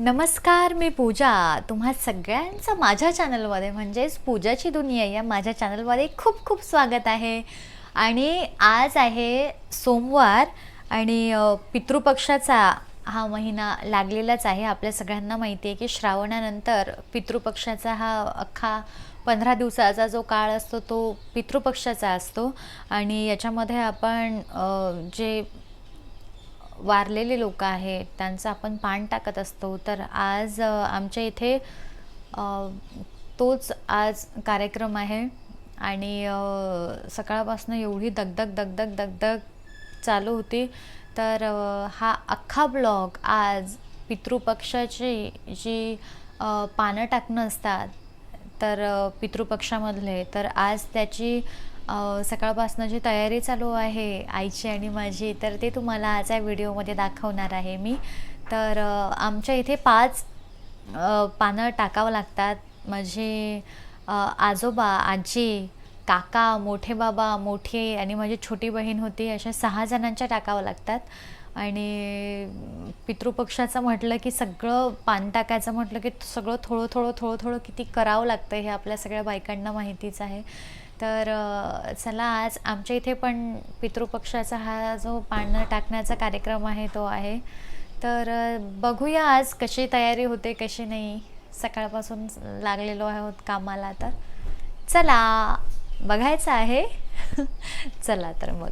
नमस्कार मी पूजा. तुम्हा सगळ्यांचं माझ्या चॅनलमध्ये म्हणजेच पूजाची दुनिया या माझ्या चॅनलमध्ये खूप खूप स्वागत आहे. आणि आज आहे सोमवार आणि पितृपक्षाचा हा महिना लागलेलाच आहे. आपल्या सगळ्यांना माहिती आहे की श्रावणानंतर पितृपक्षाचा हा अख्खा पंधरा दिवसाचा जो काळ असतो तो पितृपक्षाचा असतो. आणि याच्यामध्ये आपण जे वारलेले लोक आहेत त्यांचं आपण पान टाकत असतो तर आज आमच्या इथे तोच आज कार्यक्रम आहे. आणि सकाळपासून एवढी दगदग दगदग दगदग चालू होती. तर हा अख्खा ब्लॉग आज पितृपक्षाची जी पानं टाकणं असतात तर पितृपक्षामधले तर आज त्याची सकाळपासून जी तयारी चालू आहे आईची आणि माझी तर ते तुम्हाला आज या व्हिडिओमध्ये दाखवणार आहे मी. तर आमच्या इथे पाच पानं टाकावं लागतात. माझे आजोबा आजी काका मोठे बाबा मोठे आणि माझी छोटी बहीण होती अशा सहा जणांच्या टाकावं लागतात. आणि पितृपक्षाचं म्हटलं की सगळं पान टाकायचं म्हटलं की सगळं थोडं थोडं थोडं थोडं किती करावं लागतं हे आपल्या सगळ्या बायकांना माहितीच आहे. तर चला आज आमच्या इथे पण पितृपक्षाचा हा जो पान टाकण्याचा कार्यक्रम आहे तो आहे. तर बघूया आज कशी तयारी होते कशी नाही. सकाळपासून लागलेलो आहोत कामाला तर. चला बघायचं आहे. चला तर मग.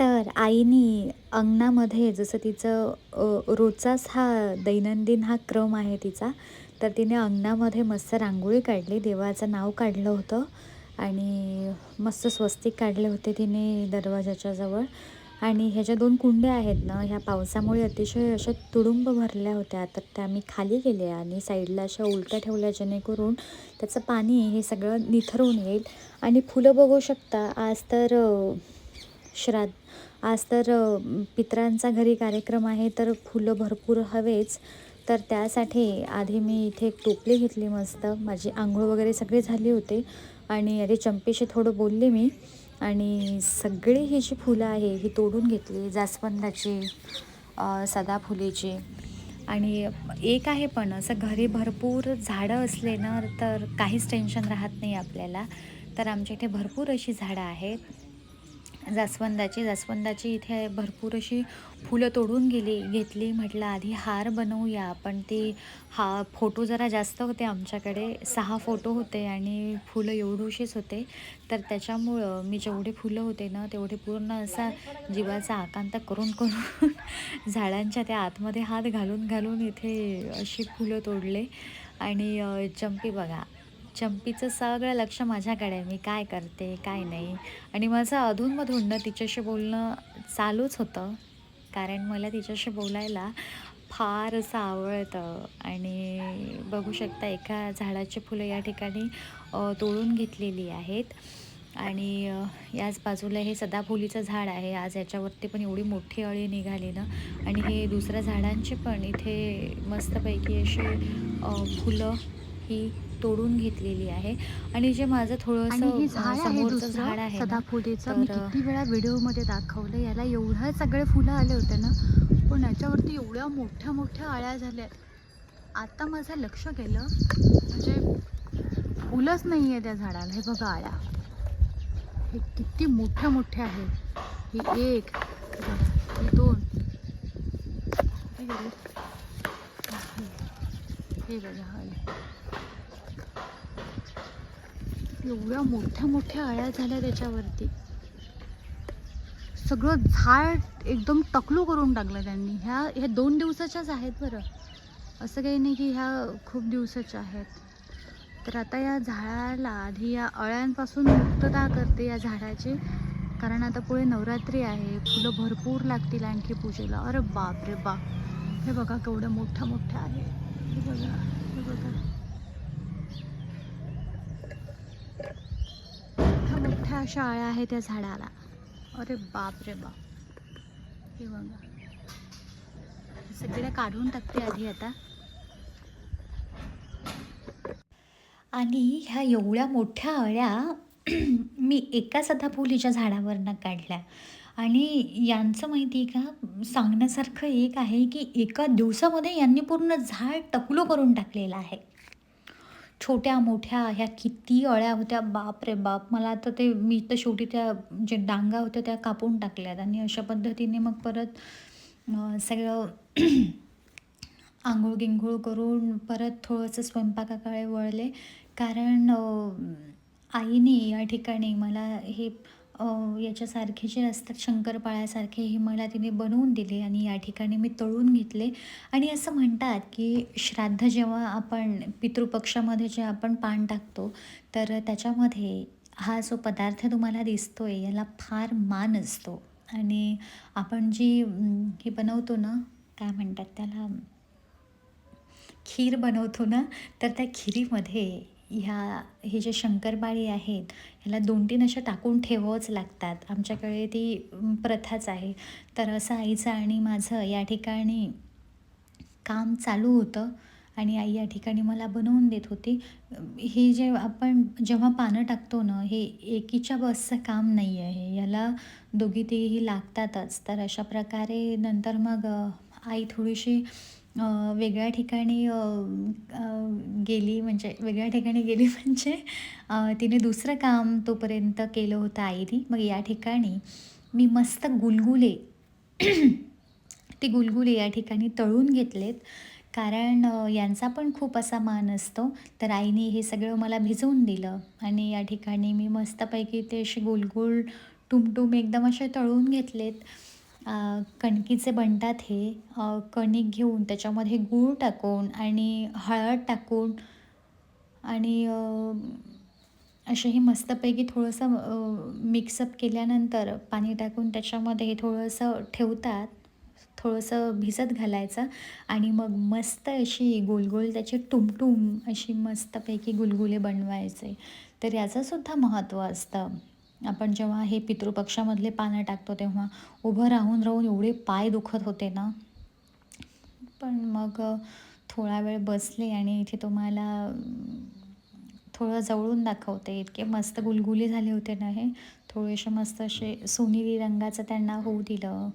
तर आईनी अंगणामध्ये जसं तिचं रोजचाच हा दैनंदिन हा क्रम आहे तिचा तर तिने अंगणामध्ये मस्त रांगोळी काढली देवाचं नाव काढलं होतं आणि मस्त स्वस्तिक काढले होते तिने दरवाजाच्या जवळ. आणि ह्या ज्या दोन कुंड्या आहेत ना ह्या पावसामुळे अतिशय अशा तुडुंब भरल्या होत्या. तर त्या मी खाली गेल्या आणि साईडला अशा उलट्या ठेवल्या जेणेकरून त्याचं पाणी हे सगळं निथरून येईल. आणि फुलं बघू शकता आज तर श्राद्ध आज तर पित्रांचा पितरांचा घरी कार्यक्रम आहे तर फुलं भरपूर हवेच. तर त्यासाठी आधी मी इथे एक टोपली घेतली मस्त. माझी आंघोळ वगैरे सगळी झाली होती. आणि अरे चंपेशी थोडं बोलले मी. आणि सगळी ही जी फुलं आहे ही तोडून घेतली. जास्वंदाची सदाफुलीची. आणि एक आहे पण असं घरी भरपूर झाडं असले ना तर काहीच टेन्शन राहत नाही आपल्याला. तर आमच्या इथे भरपूर अशी झाडं आहेत. जास्वंदाची जास्वंदाची इथे भरपूर अशी फुलं तोडून गेली घेतली. म्हटलं आधी हार बनवूया. पण ती हा फोटो जरा जास्त होते आमच्याकडे. सहा फोटो होते आणि फुलं एवढूशीच होते. तर त्याच्यामुळं मी जेवढे फुलं होते ना तेवढे पूर्ण असा जीवाचा आकांत करून करून झाडांच्या त्या आतमध्ये हात घालून घालून इथे अशी फुलं तोडले. आणि चंपी बघा चंपीचं सगळं लक्ष माझ्याकडे आहे. मी काय करते काय नाही. आणि माझं अधूनमधून तिच्याशी बोलणं चालूच होतं. कारण मला तिच्याशी बोलायला फार असं आवडतं. आणि बघू शकता एका झाडाची फुलं या ठिकाणी तोडून घेतलेली आहेत. आणि याच बाजूला हे सदाफुलीचं झाड आहे. आज याच्यावरती पण एवढी मोठी अळी निघाली ना. आणि हे दुसऱ्या झाडांची पण इथे मस्तपैकी अशी फुलं ही तोडून घेतलेली आहे. आणि जे माझं थोडंसं हे आहे समोरचं झाड आहे सदाफुलीचं. मी किती वेळा व्हिडिओमध्ये दाखवलं याला एवढं सगळे फुलं आले होते ना पण याच्यावरती एवढ्या मोठ्या मोठ्या आळ्या झाल्या आता माझं लक्ष गेलं म्हणजे फुलंच नाही आहे त्या झाडाला. हे बघा आळ्या. हे किती मोठ्या मोठ्या आहेत. ही एक हे दोन. हे. हे बघा आळे एवढ्या मोठ्या मोठ्या अळ्या झाल्या त्याच्यावरती. सगळं झाड एकदम टकलू करून टाकलं त्यांनी. ह्या ह्या दोन दिवसाच्याच आहेत बरं. असं काही नाही की ह्या खूप दिवसाच्या आहेत. तर आता या झाडाला आधी या अळ्यांपासून मुक्तता करते या झाडाची? कारण आता पुढे नवरात्री आहे. फुलं भरपूर लागतील आणखी पूजेला. अरे बाप रे बाप हे बघा केवढं मोठ्या मोठ्या आहे हे बघा हे बघा. मोठ्या अशा आळ्या आहेत त्या झाडाला. अरे बाप रे बाप. हे बघा. सगळ्या काढून टाकते आधी आता. आणि ह्या एवढ्या मोठ्या अळ्या मी एका सदाफुलीच्या झाडावरनं काढल्या. आणि यांचं माहिती आहे का? सांगण्यासारखं एक आहे की एका दिवसामध्ये यांनी पूर्ण झाड टकलो करून टाकलेलं आहे. छोट्या मोठ्या ह्या किती अळ्या होत्या बाप रे बाप. मला आता ते मी तर शेवटी त्या जे डांगा होत्या त्या कापून टाकल्यात. आणि अशा पद्धतीने मग परत सगळं आंघोळ गिंघोळ करून परत थोडंसं स्वयंपाकाकडे वळले. कारण आईने या ठिकाणी मला हे याच्यासारखे जे असतात शंकरपाळ्यासारखे हे मला तिने बनवून दिले आणि या ठिकाणी मी तळून घेतले. आणि असं म्हणतात की श्राद्ध जेव्हा आपण पितृपक्षामध्ये जे आपण पान टाकतो तर त्याच्यामध्ये हा जो पदार्थ तुम्हाला दिसतो आहे याला फार मान असतो. आणि आपण जी हे बनवतो ना काय म्हणतात त्याला खीर बनवतो ना तर त्या खिरीमध्ये ह्या हे जे शंकरपाळी आहेत ह्याला दोन तीन अशा टाकून ठेवावंच लागतात. आमच्याकडे ती प्रथाच आहे. तर असं आईचं आणि माझं या ठिकाणी काम चालू होतं आणि आई या ठिकाणी मला बनवून देत होती. हे जे आपण जेव्हा पानं टाकतो ना हे एकीच्या बसचं काम नाही आहे. याला दोघी तिघी लागतातच. तर अशा प्रकारे नंतर मग आई थोडीशी वेगळ्या ठिकाणी गेली म्हणजे वेगळ्या ठिकाणी गेली म्हणजे तिने दुसरं काम तोपर्यंत केलं होतं आईने. मग या ठिकाणी मी मस्त गुलगुले ते गुलगुले या ठिकाणी तळून घेतलेत. कारण यांचा पण खूप असा मान असतो. तर आईने हे सगळं मला भिजवून दिलं. आणि या ठिकाणी मी मस्तपैकी ते असे गोलगोल टुमटुम एकदम असे तळून घेतलेत. कणकीचे बनतात हे. कणिक घेऊन त्याच्यामध्ये गूळ टाकून आणि हळद टाकून आणि असे हे मस्तपैकी थोडंसं मिक्सअप केल्यानंतर पाणी टाकून त्याच्यामध्ये हे थोडंसं ठेवतात. थोडंसं भिजत घालायचं आणि मग मस्त अशी गोलगोल त्याची टुमटुम अशी मस्तपैकी गुलगुले बनवायचे. तर याचंसुद्धा महत्त्व असतं. आपण जेव्हा हे पितृपक्षामधले पानं टाकतो तेव्हा उभं राहून राहून एवढे पाय दुखत होते ना. पण मग थोडा वेळ बसले आणि इथे तुम्हाला थोडं जवळून दाखवते. इतके मस्त गुलगुले झाले होते ना हे. थोडेसे मस्त असे सोनेरी रंगाचं त्यांना होऊ दिलं.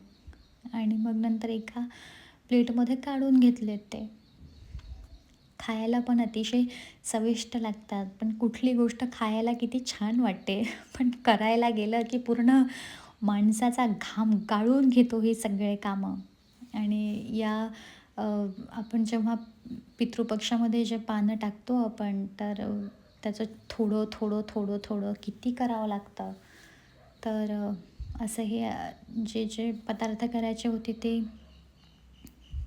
आणि मग नंतर एका प्लेटमध्ये काढून घेतलेत ते. खायला पण अतिशय चविष्ट लागतात. पण कुठली गोष्ट खायला किती छान वाटते. पण करायला गेलं की पूर्ण माणसाचा घाम गाळून घेतो हे सगळे कामं. आणि या आपण जेव्हा पितृपक्षामध्ये जे पानं टाकतो आपण तर त्याचं थोडं थोडं थोडं थोडं किती करावं लागतं? तर असं हे जे जे पदार्थ करायचे होते ते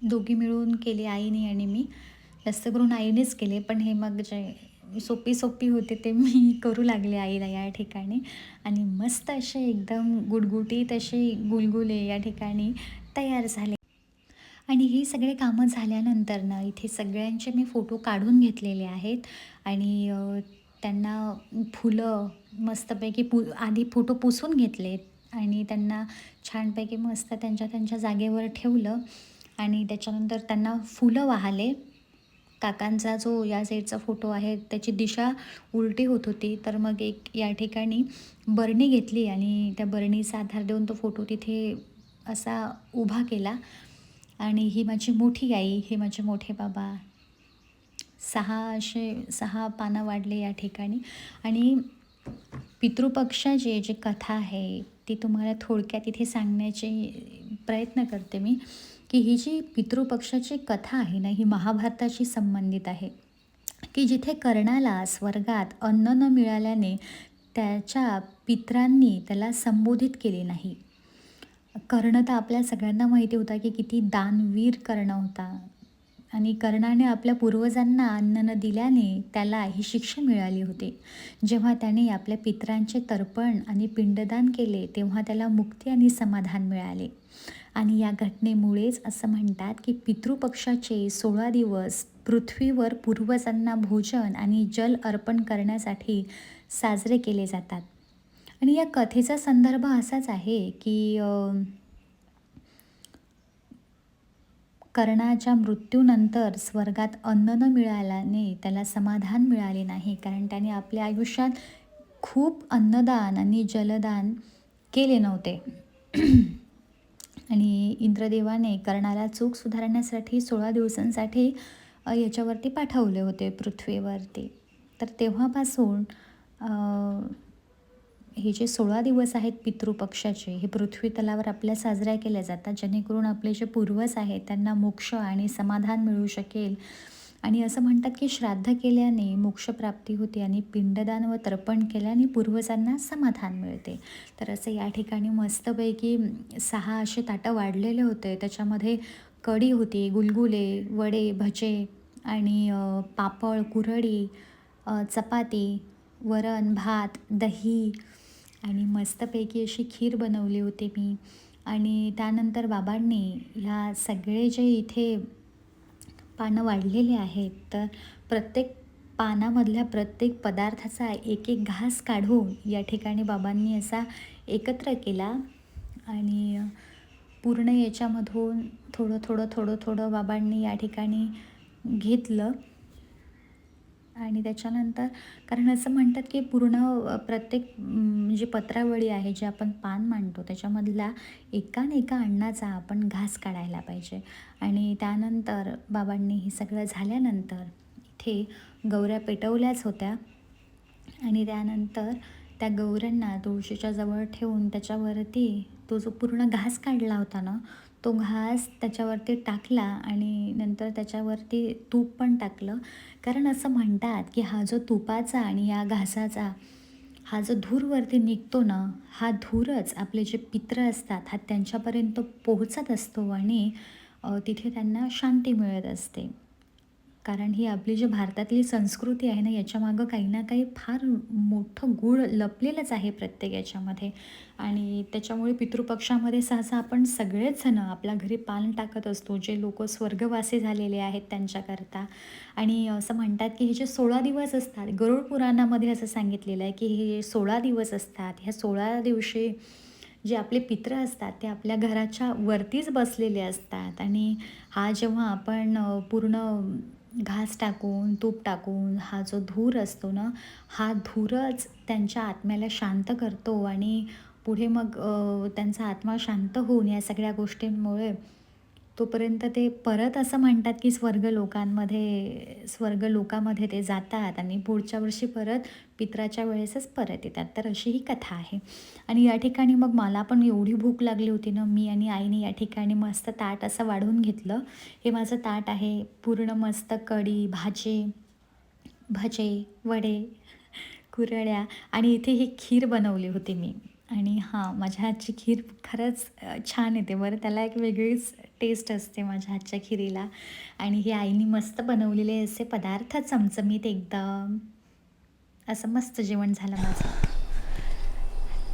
दोघी मिळून केले आईने आणि मी. जास्त करून आईनेच केले पण हे मग जे सोपी सोपी होते ते मी करू लागले आईला या ठिकाणी. आणि मस्त असे एकदम गुडगुटीत असे गुलगुले या ठिकाणी तयार झाले. आणि ही सगळे कामं झाल्यानंतर ना इथे सगळ्यांचे मी फोटो काढून घेतलेले आहेत. आणि त्यांना फुलं मस्तपैकी पु आधी फोटो पुसून घेतले. आणि त्यांना छानपैकी मस्त त्यांच्या त्यांच्या जागेवर ठेवलं. आणि त्याच्यानंतर त्यांना फुलं वाहले. काकांचा जो या साईडचा फोटो आहे त्याची दिशा उलटी होत होती. तर मग एक या ठिकाणी बरणी घेतली आणि त्या बरणीचा आधार देऊन तो फोटो तिथे असा उभा केला. आणि ही माझी मोठी आई हे माझे मोठे बाबा सहा असे सहा पानं वाढले या ठिकाणी. आणि पितृपक्षाची जी कथा आहे ती तुम्हाला थोडक्यात इथे सांगण्याचे प्रयत्न करते मी की ही जी पितृपक्षाची कथा आहे ना ही महाभारताशी संबंधित आहे की जिथे कर्णाला स्वर्गात अन्न न मिळाल्याने त्याच्या पित्रांनी त्याला संबोधित केले नाही. कर्ण तर आपल्या सगळ्यांना माहिती होता की किती दानवीर कर्ण होता. आणि कर्णाने आपल्या पूर्वजांना अन्न न दिल्याने त्याला ही शिक्षा मिळाली होती. जेव्हा त्याने आपल्या पित्रांचे तर्पण आणि पिंडदान केले तेव्हा त्याला मुक्ती आणि समाधान मिळाले. आणि या घटनेमुळेच असं म्हणतात की पितृपक्षाचे सोळा दिवस पृथ्वीवर पूर्वजांना भोजन आणि जल अर्पण करण्यासाठी साजरे केले जातात. आणि या कथेचा संदर्भ असाच आहे की कर्णाच्या मृत्यूनंतर स्वर्गात अन्न न मिळाल्याने त्याला समाधान मिळाले नाही. कारण त्याने आपल्या आयुष्यात खूप अन्नदान आणि जलदान केले नव्हते. आणि इंद्रदेवाने कर्णाला चूक सुधारण्यासाठी सोळा दिवसांसाठी याच्यावरती पाठवले होते पृथ्वीवरती. तर तेव्हापासून हे जे सोळा दिवस आहेत पितृपक्षाचे हे पृथ्वी तलावर आपल्या साजऱ्या केल्या जातात जेणेकरून आपले जे पूर्वज आहेत त्यांना मोक्ष आणि समाधान मिळू शकेल. आणि असं म्हणतात की श्राद्ध केल्याने मोक्षप्राप्ती होते आणि पिंडदान व तर्पण केल्याने पूर्वजांना समाधान मिळते. तर असं या ठिकाणी मस्तपैकी सहा असे ताटं वाढलेले होते. त्याच्यामध्ये कढी होती गुलगुले वडे भजे आणि पापड कुरडी चपाती वरण भात दही आणि मस्तपैकी अशी खीर बनवली होती मी. आणि त्यानंतर बाबांनी ह्या सगळे जे इथे पानं वाढलेले आहेत तर प्रत्येक पानामधल्या प्रत्येक पदार्थाचा एक एक घास काढून या ठिकाणी बाबांनी असा एकत्र केला. आणि पूर्ण याच्यामधून थोडं थोडं थोडं थोडं बाबांनी या ठिकाणी घेतलं. आणि त्याच्यानंतर कारण असं म्हणतात की पूर्ण प्रत्येक म्हणजे पत्रावळी आहे जे आपण पान मांडतो त्याच्यामधला एका न एका अन्नाचा आपण घास काढायला पाहिजे. आणि त्यानंतर बाबांनी हे सगळं झाल्यानंतर इथे गौऱ्या पेटवल्याच होत्या. आणि त्यानंतर त्या गौऱ्यांना तुळशीच्या जवळ ठेवून त्याच्यावरती तो जो पूर्ण घास काढला होता ना तो घास त्याच्यावरती टाकला आणि नंतर त्याच्यावरती तूप पण टाकलं. कारण असं म्हणतात की हा जो तुपाचा आणि या घासाचा हा जो धूरवरती निघतो ना हा धूरच आपले जे पित्र असतात हा त्यांच्यापर्यंत पोहोचत असतो आणि तिथे त्यांना शांती मिळत असते. कारण ही आपली जी भारतातली संस्कृती आहे ना याच्यामागं काही ना काही फार मोठं गूढ लपलेलंच आहे प्रत्येक याच्यामध्ये. आणि त्याच्यामुळे पितृपक्षामध्ये सहसा आपण सगळेच जण आपल्या घरी पान टाकत असतो जे लोक स्वर्गवासी झालेले आहेत त्यांच्याकरता. आणि असं म्हणतात की हे जे सोळा दिवस असतात गरुड पुराणामध्ये असं सांगितलेलं आहे की हे सोळा दिवस असतात ह्या सोळा दिवशी जे आपले पित्र असतात ते आपल्या घराच्या वरतीच बसलेले असतात. आणि हा जेव्हा आपण पूर्ण घास टाकून तूप टाकून हा जो धूर असतो ना हा धूरच त्यांच्या आत्म्याला शांत करतो आणि पुढे मग त्यांचा आत्मा शांत होऊन या सगळ्या गोष्टींमुळे तोपर्यंत ते परत असं म्हणतात की स्वर्ग लोकांमध्ये स्वर्ग लोकामध्ये ते जातात आणि पुढच्या वर्षी परत पित्राच्या वेळेसच परत येतात. तर अशी ही कथा आहे. आणि या ठिकाणी मग मला पण एवढी भूक लागली होती ना मी आणि आईने या ठिकाणी मस्त ताट असं वाढवून घेतलं. हे माझं ताट आहे पूर्ण मस्त कढी भाजी भजे वडे कुरळ्या आणि इथे ही खीर बनवली होती मी. आणि हां माझ्या हातची खीर खरंच छान येते. बरं त्याला एक वेगळीच टेस्ट असते माझ्या हातच्या खिरीला. आणि ही आईने मस्त बनवलेले असे पदार्थ चमचमीत एकदम. असं मस्त जेवण झालं माझं.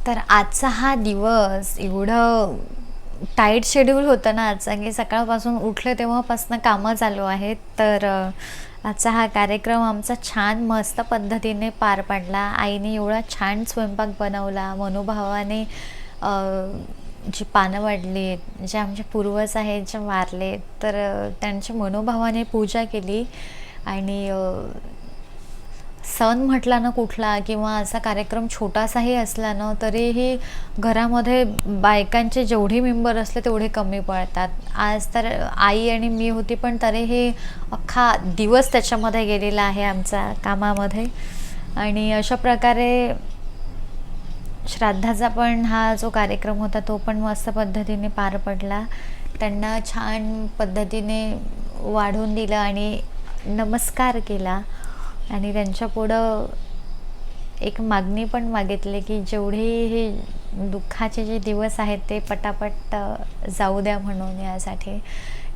तर आजचा हा दिवस एवढं टाईट शेड्यूल होतं ना आजचा की सकाळपासून उठलं तेव्हापासून कामं चालू आहेत. तर आजचा हा कार्यक्रम आमचा छान मस्त पद्धतीने पार पडला. आईने एवढा छान स्वयंपाक बनवला. मनोभावाने जी पानं वाढली जे आमचे पूर्वज आहेत जे वारले तर त्यांच्या मनोभावाने पूजा केली. आणि सण म्हटला ना कुठला किंवा असा कार्यक्रम छोटासाही असला ना तरीही घरामध्ये बायकांचे जेवढे मेंबर असले तेवढे कमी पडतात. आज तर आई आणि मी होती पण तरीही अख्खा दिवस त्याच्यामध्ये गेलेला आहे आमचा कामामध्ये. आणि अशा प्रकारे श्राद्धाचा पण हा जो कार्यक्रम होता तो पण मस्त पद्धतीने पार पडला. त्यांना छान पद्धतीने वाढून दिलं आणि नमस्कार केला. आणि त्यांच्या पुढं एक मागणी पण मागितली की जेवढे हे दुःखाचे जे दिवस आहेत ते पटापट जाऊ द्या म्हणून यासाठी.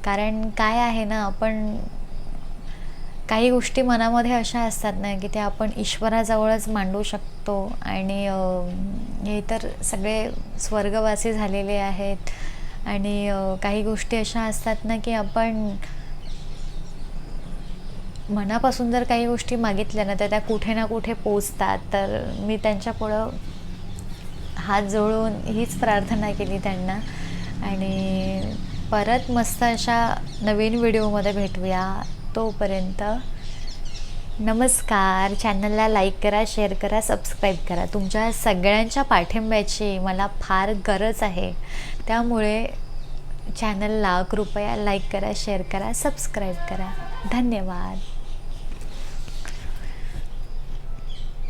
कारण काय आहे ना आपण काही गोष्टी मनामध्ये अशा असतात ना की ते आपण ईश्वराजवळच मांडू शकतो आणि हे तर सगळे स्वर्गवासी झालेले आहेत. आणि काही गोष्टी अशा असतात ना की आपण मनापासून जर काही गोष्टी मागितल्या ना तर त्या कुठे ना कुठे पोचतात. तर मी त्यांच्या पुढं हात जोडून हीच प्रार्थना केली त्यांना. आणि परत मस्त अशा नवीन व्हिडिओमध्ये भेटूया तोपर्यंत. नमस्कार. चॅनलला लाईक करा शेअर करा सबस्क्राईब करा. तुमच्या सगळ्यांच्या पाठिंब्याची मला फार गरज आहे. त्यामुळे चॅनलला कृपया लाईक करा शेअर करा सबस्क्राईब करा. धन्यवाद.